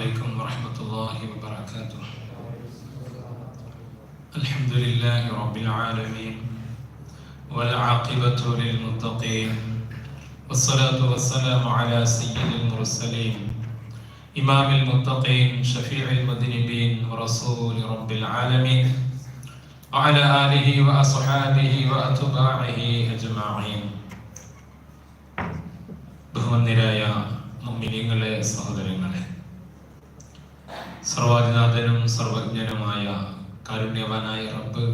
السلام عليكم ورحمة الله وبركاته الحمد لله رب العالمين والعاقبة للمتقين والصلاة والسلام على سيد المرسلين إمام المتقين شفيع المذنبين ورسول رب العالمين وعلى آله وأصحابه وأتباعه أجمعين ബഹുവന്യരായ മുമ്മിനിങ്ങളെ സഹോദരങ്ങളെ സർവാധിനാഥനും സർവജ്ഞനുമായ കാരുണ്യവാനായ റബ്ബ്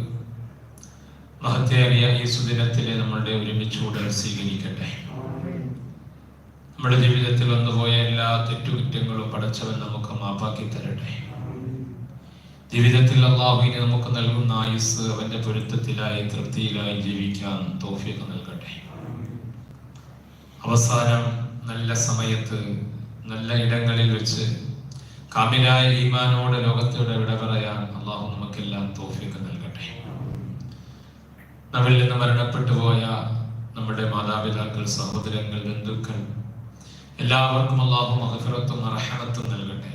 മഹത്തേറിയ ഈ സുദിനത്തിലെ നമ്മളുടെ ഒരുമിച്ചുകൂടൽ സ്വീകരിക്കട്ടെ. നമ്മുടെ ജീവിതത്തിൽ വന്നുപോയ എല്ലാ തെറ്റുകുറ്റങ്ങളും പടച്ചവൻ നമുക്ക് മാപ്പാക്കി തരട്ടെ. ജീവിതത്തിൽ അള്ളാഹുവിനെ നമുക്ക് നൽകുന്ന ആയുസ് അവന്റെ പൊരുത്തത്തിലായി തൃപ്തിയിലായി ജീവിക്കാൻ തോഫിയൊക്കെ നൽകട്ടെ. അവസാനം നല്ല സമയത്ത് നല്ല ഇടങ്ങളിൽ വെച്ച് കാമിലായ ഈമാനോട് ലോകത്തോടെ വിട പറയാൻ അള്ളാഹു നമുക്കെല്ലാം തോഫിക്ക് നൽകട്ടെ. നമ്മിൽ നിന്ന് മരണപ്പെട്ടു പോയ നമ്മുടെ മാതാപിതാക്കൾ സഹോദരങ്ങൾ ബന്ധുക്കൾ എല്ലാവർക്കും അള്ളാഹു മഹഫിറത്തും അർഹണത്തും നൽകട്ടെ.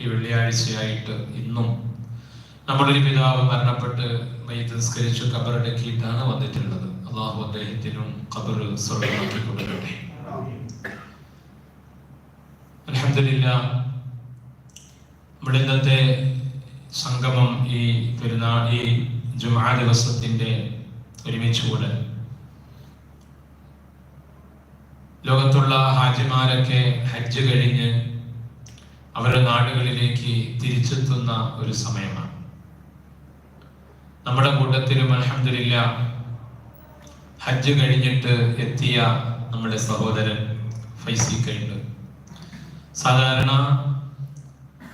ഈ വെള്ളിയാഴ്ചയായിട്ട് ഇന്നും നമ്മുടെ പിതാവ് മരണപ്പെട്ട് മൈതസ്കരിച്ചു കബറടക്കിയിട്ടാണ് വന്നിട്ടുള്ളത്. അള്ളാഹു അദ്ദേഹത്തിനും കബർ സ്വർഗമാക്കി കൊടുക്കട്ടെ. അലഹമില്ല നമ്മുടെ ഇന്നത്തെ സംഗമം ഈ പെരുന്നാൾ ഈ ജുമാ ദിവസത്തിന്റെ ഒരുമിച്ച് കൂടെ. ലോകത്തുള്ള ഹാജിമാരൊക്കെ ഹജ്ജ് കഴിഞ്ഞ് അവരുടെ നാടുകളിലേക്ക് തിരിച്ചെത്തുന്ന ഒരു സമയമാണ്. നമ്മുടെ കൂട്ടത്തിലും അലഹമില്ല ഹജ്ജ് കഴിഞ്ഞിട്ട് എത്തിയ നമ്മുടെ സഹോദരൻ ഫൈസി ഫൈസിക്കുണ്ട് സാധാരണ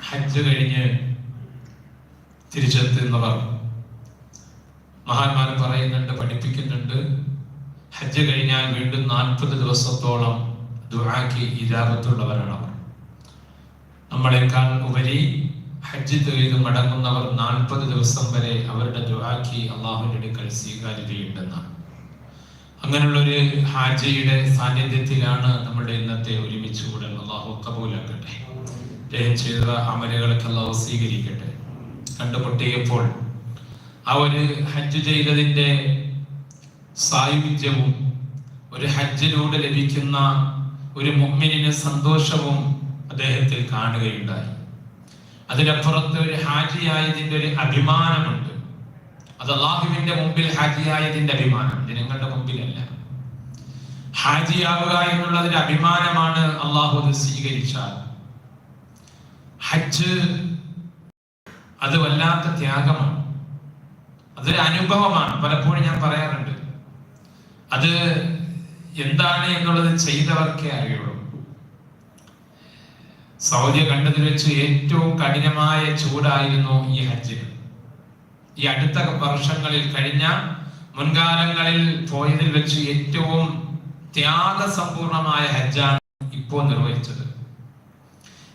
ഹജ്ജ് കഴിഞ്ഞ് തിരിച്ചെത്തുന്നവർ മഹാന്മാർ പറയുന്നുണ്ട് പഠിപ്പിക്കുന്നുണ്ട്. ഹജ്ജ് കഴിഞ്ഞാൽ വീണ്ടും നാൽപ്പത് ദിവസത്തോളം ദുആക്ക് ഇജാബത്തുള്ളവരാണ് അവർ. നമ്മളെക്കാൾ ഉപരി ഹജ്ജ് ചെയ്ത് മടങ്ങുന്നവർ നാൽപ്പത് ദിവസം വരെ അവരുടെ ദുആക്ക് അള്ളാഹുവിന്റെ അടുക്കൽ സ്വീകാര്യതയുണ്ടെന്നാണ്. അങ്ങനെയുള്ള ഒരു ഹാജിയുടെ സാന്നിധ്യത്തിലാണ് നമ്മുടെ ഇന്നത്തെ ഒരുമിച്ച് കൂടൽ. അള്ളാഹു കബൂലാക്കട്ടെ. അദ്ദേഹം ചെയ്ത അമലുകളൊക്കെ അള്ളാഹു സ്വീകരിക്കട്ടെ. കണ്ടുമുട്ടിയപ്പോൾ ആ ഒരു ഹജ്ജ് ചെയ്തതിന്റെ സായുജ്യവും ഒരു ഹജ്ജിലൂടെ ലഭിക്കുന്ന ഒരു മുമ്മിനിന് സന്തോഷവും അദ്ദേഹത്തിൽ കാണുകയുണ്ടായി. അതിനപ്പുറത്ത് ഒരു ഹാജിയായതിന്റെ ഒരു അഭിമാനമുണ്ട്. അത് അള്ളാഹുവിന്റെ മുമ്പിൽ ഹാജിയായതിന്റെ അഭിമാനം ജനങ്ങളുടെ മുമ്പിലല്ല. ഹാജിയാവുക എന്നുള്ളതിന്റെ അഭിമാനമാണ് അള്ളാഹു അത് സ്വീകരിച്ചാൽ. ഹജ്ജ് അത് വല്ലാത്ത ത്യാഗമാണ്. അതൊരു അനുഭവമാണ്. പലപ്പോഴും ഞാൻ പറയാറുണ്ട്. അത് എന്താണ് എന്നുള്ളത് ചെയ്തവർക്കേ അറിയുള്ളൂ. സൗദി കണ്ടതിൽ വെച്ച് ഏറ്റവും കഠിനമായ ചൂടായിരുന്നു ഈ ഹജ്ജിന്. ഈ അടുത്ത വർഷങ്ങളിൽ കഴിഞ്ഞ മുൻകാലങ്ങളിൽ പോയതിൽ വെച്ച് ഏറ്റവും ത്യാഗസമ്പൂർണമായ ഹജ്ജാണ് ഇപ്പോൾ നിർവഹിച്ചത്.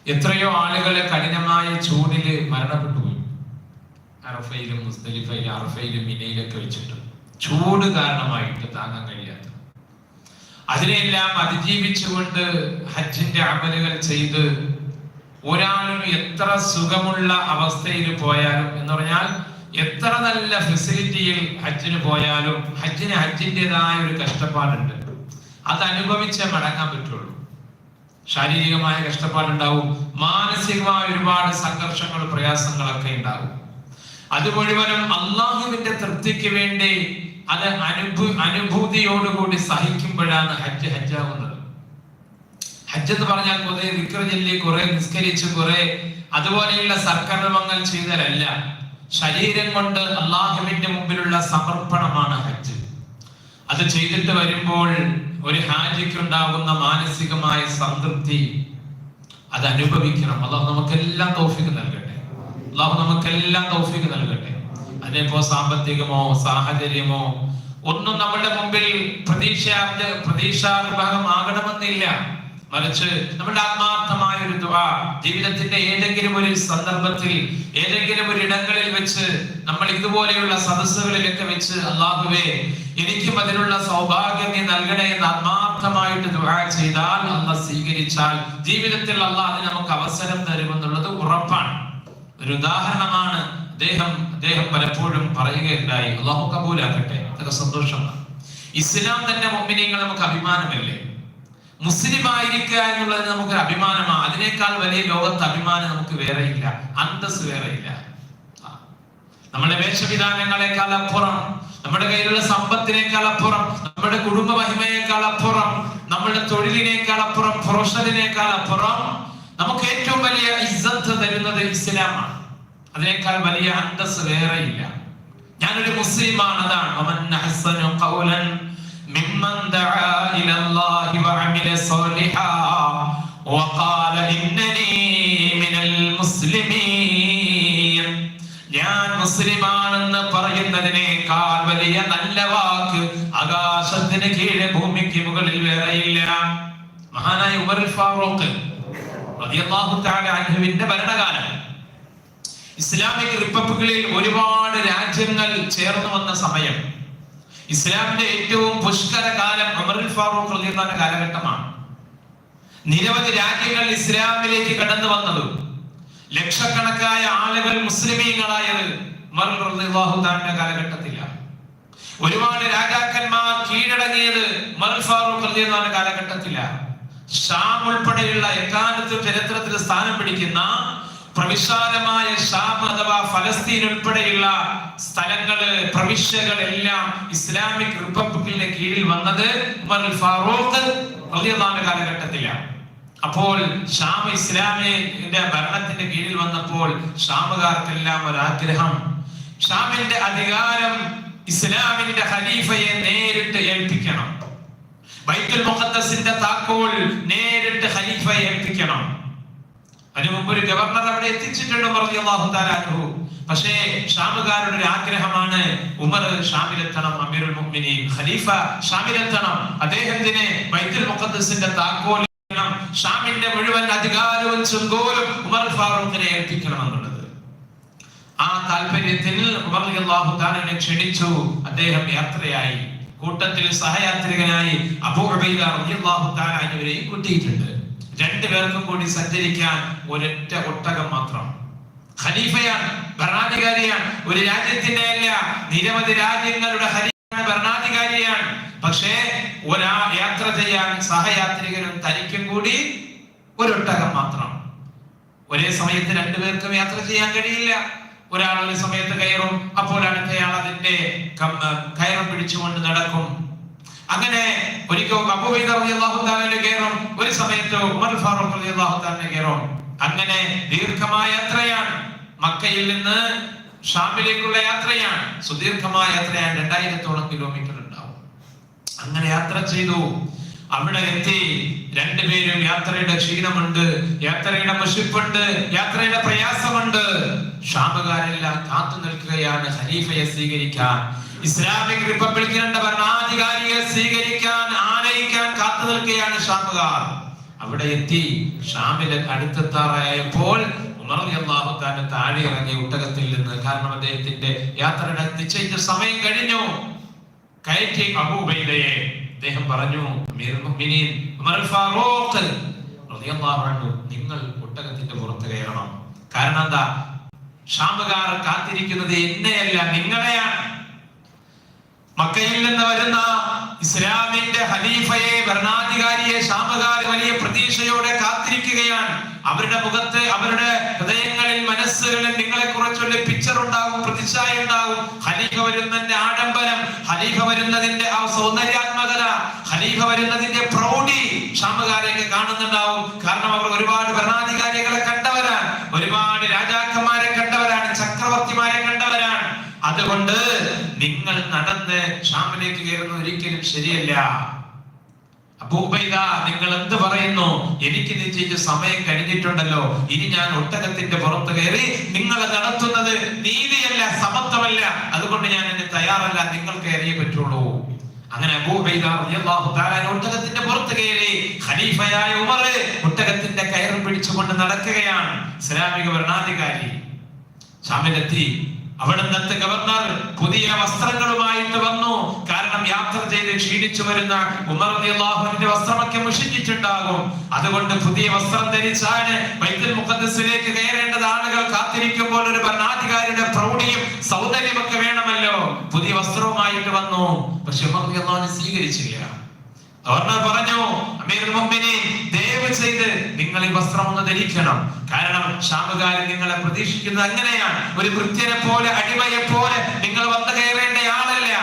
എത്രയോ ആളുകൾ കഠിനമായ ചൂടിൽ മരണപ്പെട്ടു പോയി അറഫയിലും മുസ്തലിഫയിലും അറഫയിലും മിനയിലൊക്കെ വെച്ചിട്ട് ചൂട് കാരണമായിട്ട് താങ്ങാൻ കഴിയാത്ത. അതിനെല്ലാം അതിജീവിച്ചുകൊണ്ട് ഹജ്ജിന്റെ അമലുകൾ ചെയ്ത് ഒരാളും എത്ര സുഖമുള്ള അവസ്ഥയിൽ പോയാലും എന്ന് പറഞ്ഞാൽ എത്ര നല്ല ഫെസിലിറ്റിയിൽ ഹജ്ജിന് പോയാലും ഹജ്ജിന് ഹജ്ജിന്റെതായ ഒരു കഷ്ടപ്പാടുണ്ട്. അത് അനുഭവിച്ചേ മടങ്ങാൻ പറ്റുള്ളൂ. ശാരീരികമായ കഷ്ടപ്പാടുണ്ടാവും. മാനസികമായ ഒരുപാട് സംഘർഷങ്ങൾ പ്രയാസങ്ങളൊക്കെ ഉണ്ടാകും അത് മുഴുവനും അള്ളാഹുവിന്റെ തൃപ്തിക്ക് വേണ്ടി അത് അനുഭൂ അനുഭൂതിയോടുകൂടി സഹിക്കുമ്പോഴാണ് ഹജ്ജ് ഹജ്ജാവുന്നത്. ഹജ്ജ് എന്ന് പറഞ്ഞാൽ കുറെ വിക്ര ചൊല്ലി കുറെ നിസ്കരിച്ച് കുറെ അതുപോലെയുള്ള സർക്കർമ്മങ്ങൾ ചെയ്തരല്ല ശരീരം കൊണ്ട് അള്ളാഹുവിന്റെ മുമ്പിലുള്ള സമർപ്പണമാണ് ഹജ്ജ്. അത് ചെയ്തിട്ട് വരുമ്പോൾ ഒരു ഹാജിക്ക് ഉണ്ടാകുന്ന മാനസികമായ സംതൃപ്തി അത് അനുഭവിക്കണം. അള്ളാഹു നമുക്കെല്ലാം തോഫിക്ക് നൽകട്ടെ. അള്ളാഹു നമുക്കെല്ലാം തോഫിക്ക് നൽകട്ടെ. അതിനിപ്പോ സാമ്പത്തികമോ സാഹചര്യമോ ഒന്നും നമ്മുടെ മുമ്പിൽ പ്രതീക്ഷ പ്രതീക്ഷാർഭാഗമാകണമെന്നില്ല മറിച്ച് നമ്മുടെ ആത്മാർത്ഥമായ ഒരു ദുആ ജീവിതത്തിന്റെ ഏതെങ്കിലും ഒരു സന്ദർഭത്തിൽ ഏതെങ്കിലും ഒരു ഇടങ്ങളിൽ വെച്ച് നമ്മൾ ഇതുപോലെയുള്ള സദസ്സുകളിലൊക്കെ വെച്ച് അള്ളാഹുവേ എനിക്കും അതിനുള്ള സൗഭാഗ്യം നീ നൽകണേ എന്ന് ആത്മാർത്ഥമായിട്ട് ദുആ ചെയ്താൽ അല്ല സ്വീകരിച്ചാൽ ജീവിതത്തിൽ അല്ല അതിന് നമുക്ക് അവസരം തരുമെന്നുള്ളത് ഉറപ്പാണ്. ഒരു ഉദാഹരണമാണ് അദ്ദേഹം അദ്ദേഹം പലപ്പോഴും പറയുകയുണ്ടായി അള്ളാഹു കബൂലാക്കട്ടെ? അതൊക്കെ സന്തോഷമാണ്. ഇസ്ലാം തന്നെ മുമ്പിനീങ്ങൾ നമുക്ക് അഭിമാനമല്ലേ? മുസ്ലിം ആയിരിക്കുക എന്നുള്ളത് നമുക്ക് അഭിമാനമാണ് അതിനേക്കാൾ വലിയ ലോകത്ത് അഭിമാനം നമുക്ക് വേറെയില്ല അന്തസ് വേറെയില്ല നമ്മുടെ വേഷവിധാനങ്ങളെക്കാൾ അപ്പുറം നമ്മുടെ കയ്യിലുള്ള സമ്പത്തിനേക്കാൾ അപ്പുറം നമ്മുടെ കുടുംബ മഹിമയേക്കാൾ അപ്പുറം നമ്മുടെ തൊഴിലിനേക്കാൾ അപ്പുറം പ്രൊഫഷണലിനേക്കാൾ അപ്പുറം നമുക്ക് ഏറ്റവും വലിയ ഇസ്സത്ത് തരുന്നത് ഇസ്ലാമാണ്. അതിനേക്കാൾ വലിയ അന്തസ് വേറെയില്ല ഞാനൊരു മുസ്ലിമാണ് അതാണ്. വമൻ دعا إلى الله وعمل صالحا وقال إنني من المسلمين ഞാൻ മുസ്ലിമാണെന്ന് പറയുന്നതിനേക്കാൾ വലിയ നല്ല വാക്ക് ആകാശത്തിന് കീഴെ ഭൂമിക്ക് മുകളിൽ വേറെയില്ല മഹാനായ ഉമർ ഫാറൂഖ് അൻഹുവിന്റെ ഭരണകാലം. ഇസ്ലാമിക് റിപ്പബ്ലിക്കുകളിൽ ഒരുപാട് രാജ്യങ്ങൾ ചേർന്ന് വന്ന സമയം. ഇസ്ലാമിന്റെ ഏറ്റവും പുഷ്കര കാലം അമറുൽ ഫാറൂഖ് റളിയല്ലാഹു കാലഘട്ടമാണ്. നിരവധി രാജ്യങ്ങൾ ഇസ്ലാമിലേക്ക് കടന്നു വന്നത്. ലക്ഷക്കണക്കായ ആളുകൾ മുസ്ലിമീങ്ങളായത് റളിയല്ലാഹു തആലയുടെ കാലഘട്ടത്തിലാണ്. ഒരുപാട് രാജാക്കന്മാർ കീഴടങ്ങിയത് ഉമർ ഫാറൂഖ് റളിയല്ലാഹു കാലഘട്ടത്തിലാണ്. ഷാം ഉൾപ്പെടെയുള്ള എക്കാലത്തും ചരിത്രത്തിൽ സ്ഥാനം പിടിക്കുന്ന പ്രവിശാലമായ ഷാം അഥവാ ഫലസ്തീൻ ഉൾപ്പെടെയുള്ള സ്ഥലങ്ങൾ പ്രവിശ്യകൾ എല്ലാം ഇസ്ലാമിക് റിപ്പബ്ലിക്കിന്റെ കീഴിൽ വന്നത് ഉമർ ഫാറൂഖ് റളിയല്ലാഹു കാലഘട്ടത്തിലാണ്. അപ്പോൾ ഷാം ഇസ്ലാമിന്റെ ഭരണത്തിന്റെ കീഴിൽ വന്നപ്പോൾ ഷാമുകാർക്കെല്ലാം ഒരാഗ്രഹം ഷാമിന്റെ അധികാരം ഇസ്ലാമിന്റെ ഖലീഫയെ നേരിട്ട് ഏൽപ്പിക്കണം. ബൈത്തുൽ മുഖദ്ദസിന്റെ താക്കോൽ നേരിട്ട് ഖലീഫയെ ഏൽപ്പിക്കണം. അതിനു മുമ്പ് ഒരു ഗവർണർ അവിടെ എത്തിച്ചിട്ടുണ്ട് പറഞ്ഞു അള്ളാഹു അൻഹു. പക്ഷേ ഷാമുകാരുടെ ഒരു ആഗ്രഹമാണ് ഉമർ ഷാമിലെത്തണം അമീറുൽ മുഅ്മിനീൻ ഖലീഫ ഷാമിലെത്തണം. അദ്ദേഹത്തിന് ബൈത്തുൽ മുഖദ്സിന്റെ താക്കോൽ. ഷാമിന്റെ മുഴുവൻ അധികാരവും ചെങ്കോലും ഉമർ ഫാറൂഖിനെ ഏൽപ്പിക്കണം എന്നുള്ളത് ആ താല്പര്യത്തിൽ ഉമർ അള്ളാഹു താലിനെ ക്ഷണിച്ചു. അദ്ദേഹം യാത്രയായി. കൂട്ടത്തിൽ സഹയാത്രികനായി അബൂ ഉബൈദ റളിയല്ലാഹു തആല എന്നിവരെയും കൂട്ടിയിട്ടുണ്ട് രണ്ടുപേർക്കും കൂടി സഞ്ചരിക്കാൻ ഒരൊറ്റ ഒട്ടകം മാത്രം. ഖലീഫയാണ് ഭരണാധികാരിയാണ്. ഒരു രാജ്യത്തിന്റെ അല്ല നിരവധി രാജ്യങ്ങളുടെ ഭരണാധികാരിയാണ്. പക്ഷേ ഒരാ യാത്ര ചെയ്യാൻ സഹയാത്രികരും തനിക്കും കൂടി ഒരൊട്ടകം മാത്രം. ഒരേ സമയത്ത് രണ്ടുപേർക്കും യാത്ര ചെയ്യാൻ കഴിയില്ല. ഒരാൾ ഒരു സമയത്ത് കയറും അപ്പോൾ അടുത്തയാൾ അതിന്റെ കയറും പിടിച്ചുകൊണ്ട് നടക്കും. അങ്ങനെ ഒരിക്കൽ അബൂബൈദ റളിയല്ലാഹു ഒരു സമയത്ത് ഉമർ ഫാറൂഖ് റളിയല്ലാഹു തആല കയറും അങ്ങനെ ദീർഘമായ യാത്രയാണ്. മക്കയിൽ നിന്ന് ഷാമിലേക്കുള്ള യാത്രയാണ്. സുദീർഘമായ യാത്രയാണ്. രണ്ടായിരത്തോളം കിലോമീറ്റർ ഉണ്ടാവും. അങ്ങനെ യാത്ര ചെയ്തു. അവിടെ എത്തി. രണ്ടുപേരും യാത്രയുടെ ക്ഷീണമുണ്ട്. യാത്രയുടെ മുഷിപ്പുണ്ട് യാത്രയുടെ പ്രയാസമുണ്ട്. ഷാമുകാരെല്ലാം കാത്തു നിൽക്കുകയാണ്. ഖലീഫയെ സ്വീകരിക്കാൻ. ഇസ്ലാമിക് റിപ്പബ്ലിക്കിന്റെ ഭരണാധികാരിയെ സ്വീകരിക്കാൻ. നിൽക്കുകയാണ് ഷാമുകാർ അവിടെ എത്തി ഷാമിലെ അടുത്തെത്താറായപ്പോൾ ഉമർ റളിയല്ലാഹു തആല താഴെ ഇറങ്ങി ഒട്ടകത്തിൽ നിന്ന് കാരണം അദ്ദേഹത്തിന്റെ യാത്രയുടെ നിശ്ചയിച്ച സമയം കഴിഞ്ഞു. കയറ്റി അബൂബൈദയെ അദ്ദേഹം പറഞ്ഞു ഫാറൂഖ് നിങ്ങൾ ഒട്ടകത്തിന്റെ പുറത്ത് കയറണം. കാരണം എന്താ? ഷാമുകാർ കാത്തിരിക്കുന്നത് എന്നെയല്ല നിങ്ങളെയാണ്. മക്കയിൽ നിന്ന് വരുന്ന ഇസ്ലാമിന്റെ ഖലീഫയെ ഭരണാധികാരിയെ ഷാമുകാർ വലിയ പ്രതീക്ഷയോടെ കാത്തിരിക്കുകയാണ്. അവരുടെ മുഖത്ത് അവരുടെ ഹൃദയങ്ങളിൽ മനസ്സുകളിൽ നിങ്ങളെ കുറച്ചൊരു പിക്ചർ ഉണ്ടാകും പ്രതിച്ഛായ ഉണ്ടാകും. ഖലീഫ വരുന്നതിന്റെ ആഡംബരം ഖലീഫ വരുന്നതിന്റെ ആ സൗന്ദര്യാത്മകത ഖലീഫ വരുന്നതിന്റെ പ്രൗഢി ക്ഷാമകാരെയൊക്കെ കാണുന്നുണ്ടാവും. കാരണം അവർ ഒരുപാട് ഭരണാധികാരികളെ കണ്ടവരാണ്. ഒരുപാട് രാജാക്കന്മാരെ കണ്ടവരാണ് ചക്രവർത്തിമാരെ കണ്ടവരാണ്. അതുകൊണ്ട് നിങ്ങൾ നടന്ന് ഷാമിലേക്ക് കയറുന്നത് ഒരിക്കലും ശരിയല്ല. അബൂബൈദ നിങ്ങൾ എന്ത് പറയുന്നു? എനിക്ക് നിശ്ചയിച്ച സമയം കഴിഞ്ഞിട്ടുണ്ടല്ലോ. ഇനി ഞാൻ ഒട്ടകത്തിന്റെ പുറത്ത് കയറി നിങ്ങൾ നടത്തുന്നത് നീതിയല്ല സമത്വമല്ല. അതുകൊണ്ട് ഞാൻ എന്നെ തയ്യാറല്ല നിങ്ങൾ കയറിയേ പറ്റുള്ളൂ. അങ്ങനെ ഒട്ടകത്തിന്റെ പുറത്ത് കയറി ഖലീഫയായ ഉമർ ഒട്ടകത്തിന്റെ കയറും പിടിച്ചുകൊണ്ട് നടക്കുകയാണ്. ഇസ്ലാമിക ഭരണാധികാരി ഷാമിലെത്തി. അവിടുന്നത്തെ ഗവർണർ പുതിയ വസ്ത്രങ്ങളുമായിട്ട് വന്നു. കാരണം യാത്ര ചെയ്ത് ക്ഷീണിച്ചു വരുന്ന ഉമർ വസ്ത്രമൊക്കെ മുഷിഞ്ഞിട്ടുണ്ടാകും. അതുകൊണ്ട് പുതിയ വസ്ത്രം ധരിച്ചാണ് ബൈത്തുൽ മുഖദ്ദസിലേക്ക് കയറേണ്ടത്. ആളുകൾ കാത്തിരിക്കുമ്പോൾ ഒരു ഭരണാധികാരിയുടെ പ്രൗഢിയും സൗന്ദര്യമൊക്കെ വേണമല്ലോ. പുതിയ വസ്ത്രവുമായിട്ട് വന്നു. പക്ഷെ ഉമർ സ്വീകരിച്ചില്ല. ഗവർണർ പറഞ്ഞു അമീർ ദയവ് ചെയ്ത് നിങ്ങൾ ഈ വസ്ത്രം ഒന്ന് ധരിക്കണം. കാരണം ഷാമുകാരൻ നിങ്ങളെ പ്രതീക്ഷിക്കുന്നത് അങ്ങനെയാണ്. ഒരു കൃത്യനെ പോലെ അടിമയെ പോലെ നിങ്ങൾ വന്നു കയറേണ്ട ആളല്ല.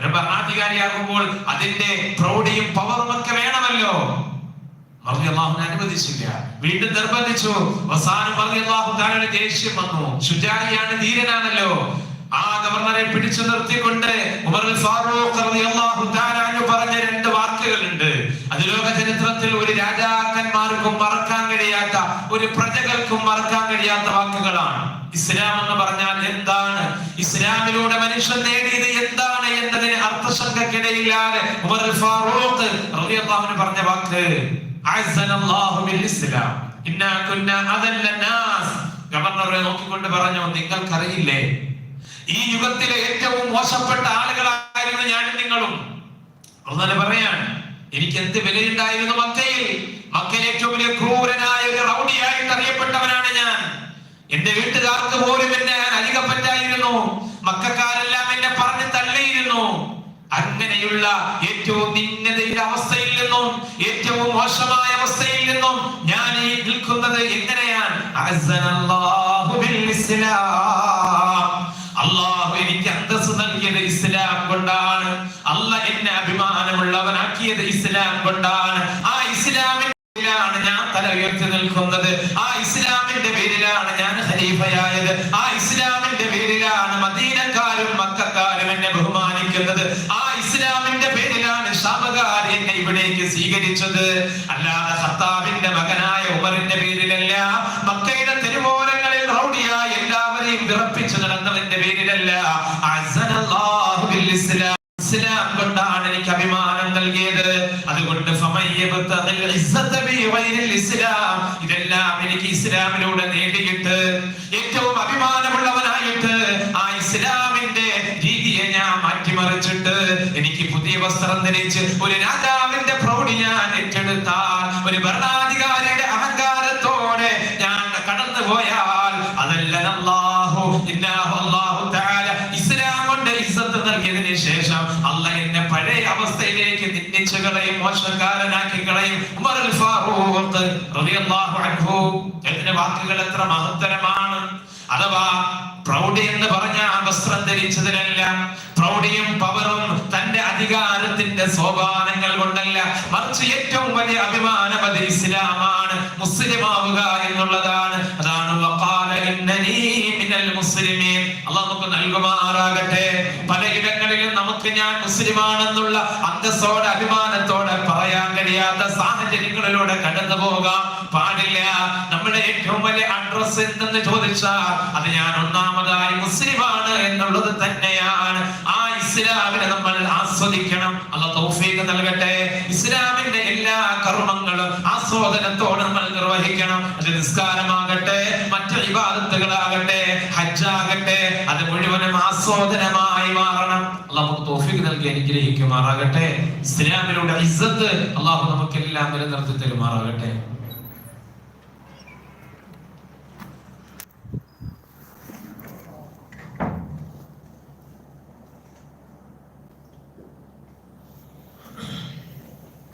ഒരു ഭരണാധികാരിയാകുമ്പോൾ അതിന്റെ പ്രൗഢിയും പവറും ഒക്കെ വേണമല്ലോ. അള്ളാഹുനെ അനുവദിച്ചില്ല. വീണ്ടും നിർബന്ധിച്ചു. അവസാനം അള്ളാഹു താഴെ ദേഷ്യം വന്നു. ശുചാരിയാണ് ധീരനാണല്ലോ. ആ ഗവർണറെ പിടിച്ചു നിർത്തിക്കൊണ്ട് ഉമർ ഫാറൂഖ് പറഞ്ഞ രണ്ട് വാക്കുകളുണ്ട് അത് ലോക ചരിത്രത്തിൽ ഒരു രാജാക്കന്മാർക്കും മറക്കാൻ കഴിയാത്ത ഒരു പ്രജകൾക്കും മറക്കാൻ കഴിയാത്ത വാക്കുകളാണ്. ഇസ്ലാം എന്ന് പറഞ്ഞാൽ എന്താണ്? ഇസ്ലാമിലൂടെ മനുഷ്യൻ നേടിയത് എന്താണ് എന്നതിന് അർത്ഥശങ്കക്കിടയില്ലാതെ ഫാറൂഖ് പറഞ്ഞ വാക്ക് ഗവർണറെ നോക്കിക്കൊണ്ട് പറഞ്ഞു നിങ്ങൾക്കറിയില്ലേ ഈ യുഗത്തിലെ ഏറ്റവും മോശപ്പെട്ട ആളുകളായിരുന്നു ഞാനും നിങ്ങളും പറയാണ് എനിക്ക് എന്ത് വിലയുണ്ടായിരുന്നു മക്കയിൽ മക്കയിൽ ഏറ്റവും വലിയ ക്രൂരനായ ഒരു റൗഡിയായിട്ട് അറിയപ്പെട്ടവനാണ് ഞാൻ. എന്റെ വീട്ടുകാർക്ക് പോലും എന്നെ അധികപ്പറ്റായിരുന്നു മക്കാരെല്ലാം എന്നെ പറഞ്ഞു തള്ളിയിരുന്നു. അങ്ങനെയുള്ള ഏറ്റവും നിന്നതയുടെ അവസ്ഥയിൽ നിന്നും ഏറ്റവും മോശമായ അവസ്ഥയിൽ നിന്നും ഞാൻ ഈ നിൽക്കുന്നത് എങ്ങനെയാണ്? അള്ളാഹു എനിക്ക് അന്തസ് നൽകിയത് ഇസ്ലാം കൊണ്ടാണ് അല്ല എന്നെ അഭിമാനമുള്ളവനാക്കിയത് ഇസ്ലാം കൊണ്ടാണ്. ആ ഇസ്ലാമിന്റെ പേരിലാണ് ഞാൻ തല ഉയർത്തി നിൽക്കുന്നത്. ആ ഇസ്ലാമിന്റെ പേരിലാണ് ഞാൻ ഖലീഫയായത്. ആ ഇസ്ലാമിന്റെ പേരിലാണ് മദീനക്കാരും മക്കാരും എന്നെ ബഹുമാനിക്കുന്നത്. ആ ഇസ്ലാമിന്റെ പേരിലാണ് ഷാമകാർ എന്നെ ഇവിടേക്ക് സ്വീകരിച്ചത്. അല്ലാതെ ഹത്താബിന്റെ മകനായ ഉമറിന്റെ പേരിലല്ല മക്കയുടെ തെരുവോരങ്ങളിൽ റൗഡിയായി എല്ലാവരെയും വിറപ്പിച്ചു നടന്നതിന്റെ പേരിലല്ല. ഇസ്ലാം കൊണ്ടാണ് എനിക്ക് അഭിമാനം നൽകിയത് അതുകൊണ്ട് ഫമയ്യബ്തഗിൽ ഇസ്സത ബി ഗൈരിൽ ഇസ്ലാം ഇതെല്ലാം എനിക്ക് ഇസ്ലാമിലൂടെ നേടിയിട്ട് ഏറ്റവും അഭിമാനമുള്ളവനായിട്ട് ആ ഇസ്ലാമിന്റെ രീതിയെ ഞാൻ മാറ്റിമറിച്ചിട്ട് എനിക്ക് പുതിയ വസ്ത്രം ധരിച്ച് ഒരു രാജാവിന്റെ പ്രൗഢി ഞാൻ ഏറ്റെടുത്താൽ ഒരു ഭരണാധികാരിയുടെ അഹങ്കാരത്തോടെ ഞാൻ കടന്നു പോയാൽ അതല്ല അല്ലാഹു ഇന്നാഹു അല്ലാഹു തആല ഇസ്ലാം കൊണ്ട് ഇസ്സത്ത് നൽകിയതിന് ശേഷം അല്ല എന്നെ പഴയ അവസ്ഥയിലേക്ക് നിന്ദിച്ചു കളയും മോശക്കാരനാക്കി കളയും ഉമർ അൽ ഫാറൂഖ് റളിയല്ലാഹു അൻഹു ഇതിന്റെ വാക്കുകൾ എത്ര മഹത്തരമാണ്. അഥവാ പ്രൗഢി എന്ന് പറഞ്ഞ വസ്ത്രം ധരിച്ചതിനല്ല പ്രൗഢിയും പവറും തന്റെ അധികാരത്തിന്റെ സോപാനങ്ങൾ കൊണ്ടല്ല. മറിച്ച് ഏറ്റവും വലിയ അഭിമാനം അത് ഇസ്ലാമാണ്. മുസ്ലിമാവുക എന്നുള്ളതാണ്. അതാണ് അള്ളാഹ് നമുക്ക് നൽകുമാറാകട്ടെ. പലയിടങ്ങളിലും നമുക്ക് ഞാൻ മുസ്ലിമാണെന്നുള്ള അന്തസ്സോടെ അഭിമാനത്തോടെ പറയാൻ കഴിയാത്ത സാഹചര്യങ്ങളിലൂടെ കടന്നു പോകാം. പാടില്ല. നമ്മുടെ ഏറ്റവും വലിയ അഡ്രസ് എന്തെന്ന് ചോദിച്ചാൽ അത് ഞാൻ ഒന്നാമതായി മുസ്ലിമാണ് എന്നുള്ളത് തന്നെയാണ്. ആ ഇസ്ലാമിനെ നമ്മൾ ആസ്വദിക്കണം. അല്ല തൗഫീഖ് നൽകട്ടെ. ഇസ്ലാമിന്റെ എല്ലാ കർമ്മങ്ങളും ആസ്വാദനത്തോടെ നമ്മൾ നിർവഹിക്കണം. അത് നിസ്കാരമാകട്ടെ. മറ്റു ഇബാദത്തുകളാകട്ടെ ഹജ്ജാകട്ടെ അത് മുഴുവനും ആസ്വാദനമായി മാറണം. നമുക്ക് തൗഫീഖ് നൽകി അനുഗ്രഹിക്കുമാറാകട്ടെ. ഇസ്ലാമിലൂടെ ഇസ്സത്ത് അള്ളാഹു നമുക്കെല്ലാം നിലനിർത്തി തരുമാറാകട്ടെ.